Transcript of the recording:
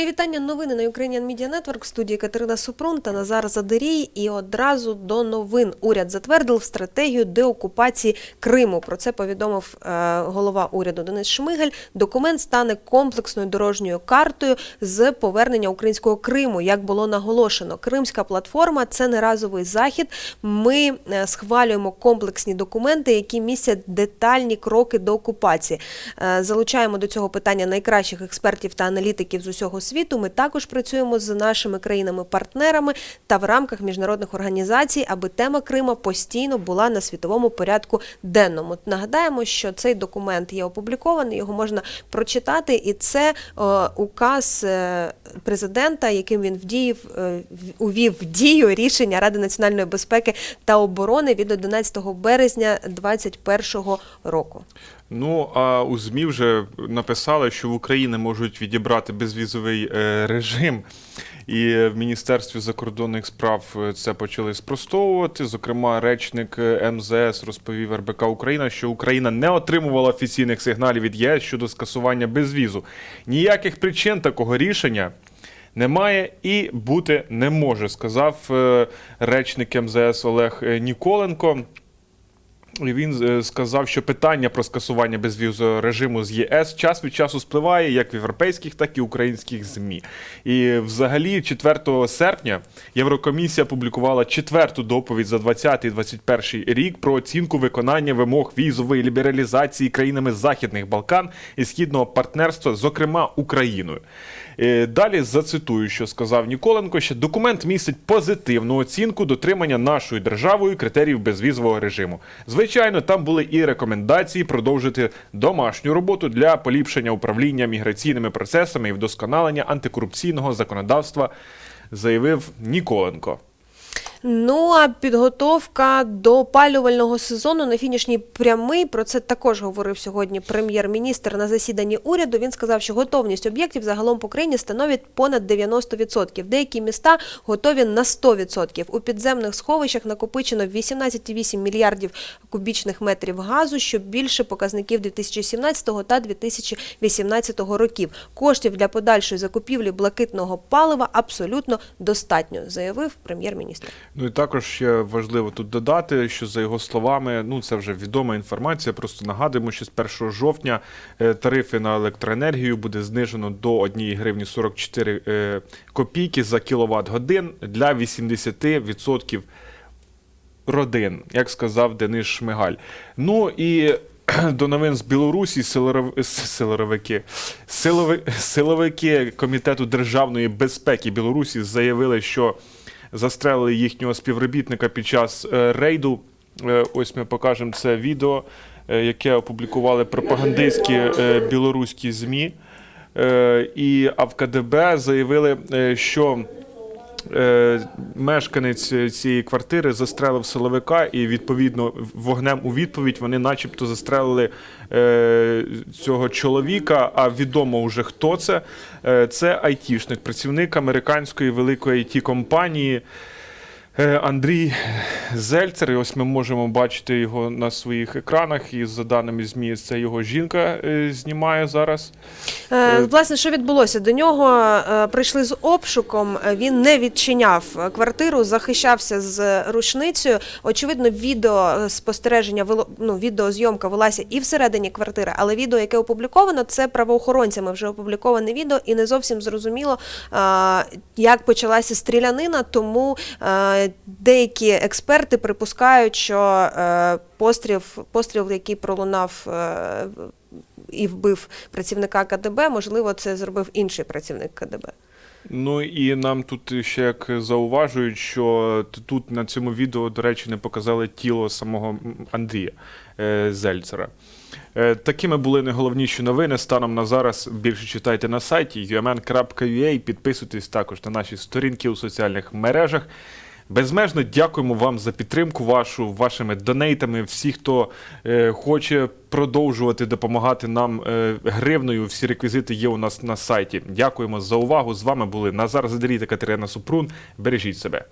Мої вітання. Новини на Ukrainian Media Network в студії Катерина Супрун та Назар Задерій. І одразу до новин уряд затвердив стратегію деокупації Криму. Про це повідомив е, голова уряду Денис Шмигель. Документ стане комплексною дорожньою картою з повернення українського Криму. Як було наголошено, Кримська платформа це не разовий захід. Ми е, схвалюємо комплексні документи, які містять детальні кроки до окупації. Е, Залучаємо до цього питання найкращих експертів та аналітиків з усього світу. Ми також працюємо з нашими країнами-партнерами та в рамках міжнародних організацій, аби тема Крима постійно була на світовому порядку денному. Нагадаємо, що цей документ є опублікований, його можна прочитати, і це е, указ е, президента, яким він вдіяв, е, увів в дію рішення Ради національної безпеки та оборони від 11 березня 2021 року. Ну а у ЗМІ вже написали, що в Україні можуть відібрати безвізовий е, режим, і в Міністерстві закордонних справ е, це почали спростовувати. Зокрема, речник е, МЗС розповів РБК Україна, що Україна не отримувала офіційних сигналів від ЄС щодо скасування безвізу. Ніяких причин такого рішення. Немає і бути не може, сказав речник МЗС Олег Ніколенко. Він е, сказав, що питання про скасування безвізового режиму з ЄС час від часу спливає як в європейських, так і українських ЗМІ. І взагалі, 4 серпня Єврокомісія публікувала четверту доповідь за 2020-2021 рік про оцінку виконання вимог візової лібералізації країнами Західних Балкан і Східного партнерства, зокрема Україною. Е, Далі зацитую, що сказав Ніколенко, що документ містить позитивну оцінку дотримання нашою державою критеріїв безвізового режиму. Звичайно, там були і рекомендації продовжити домашню роботу для поліпшення управління міграційними процесами і вдосконалення антикорупційного законодавства, заявив Ніколенко. Ну а підготовка до опалювального сезону на фінішній прямий. Про це також говорив сьогодні прем'єр-міністр на засіданні уряду. Він сказав, що готовність об'єктів загалом по країні становить понад 90%. Деякі міста готові на 100%. У підземних сховищах накопичено 18,8 мільярдів кубічних метрів газу, що більше показників 2017 та 2018 років. Коштів для подальшої закупівлі блакитного палива абсолютно достатньо, заявив прем'єр-міністр. Ну і також ще важливо тут додати, що за його словами, ну це вже відома інформація. Просто нагадуємо, що з 1 жовтня е, тарифи на електроенергію буде знижено до 1 гривні 44 е, копійки за кіловат годин для 80% родин, як сказав Денис Шмигаль. Ну і до новин з Білорусі силоров... с- Силовики Комітету державної безпеки Білорусі заявили, що застрелили їхнього співробітника під час е, рейду. Е, Ось ми покажемо це відео, е, яке опублікували пропагандистські білоруські ЗМІ. І а в КДБ заявили, що мешканець цієї квартири застрелив силовика, і відповідно вогнем у відповідь вони, начебто, застрелили е, цього чоловіка. А відомо вже хто це. Е, це айтішник, працівник американської великої it компанії. Е, Андрій Зельцер, і ось ми можемо бачити його на своїх екранах. І за даними ЗМІ, це його жінка е, знімає зараз. Е, Власне, що відбулося? До нього прийшли з обшуком. Він не відчиняв квартиру, захищався з рушницею. Очевидно, відео спостереження ну, відеозйомка велася і всередині квартири, але відео, яке опубліковано, це правоохоронцями вже опубліковане відео, і не зовсім зрозуміло, як почалася стрілянина. Тому деякі експерти припускають, що е, постріл, постріл, який пролунав. е, і вбив працівника КДБ, можливо, це зробив інший працівник КДБ. Ну і нам тут ще як зауважують, що тут на цьому відео, до речі, не показали тіло самого Андрія е, Зельцера. Такими були найголовніші новини. Станом на зараз більше читайте на сайті umn.ua, підписуйтесь також на наші сторінки у соціальних мережах. Безмежно дякуємо вам за підтримку вашу, вашими донейтами. Всі, хто е, хоче продовжувати допомагати нам е, гривною, всі реквізити є у нас на сайті. Дякуємо за увагу. З вами були Назар Задарій та Катерина Супрун. Бережіть себе.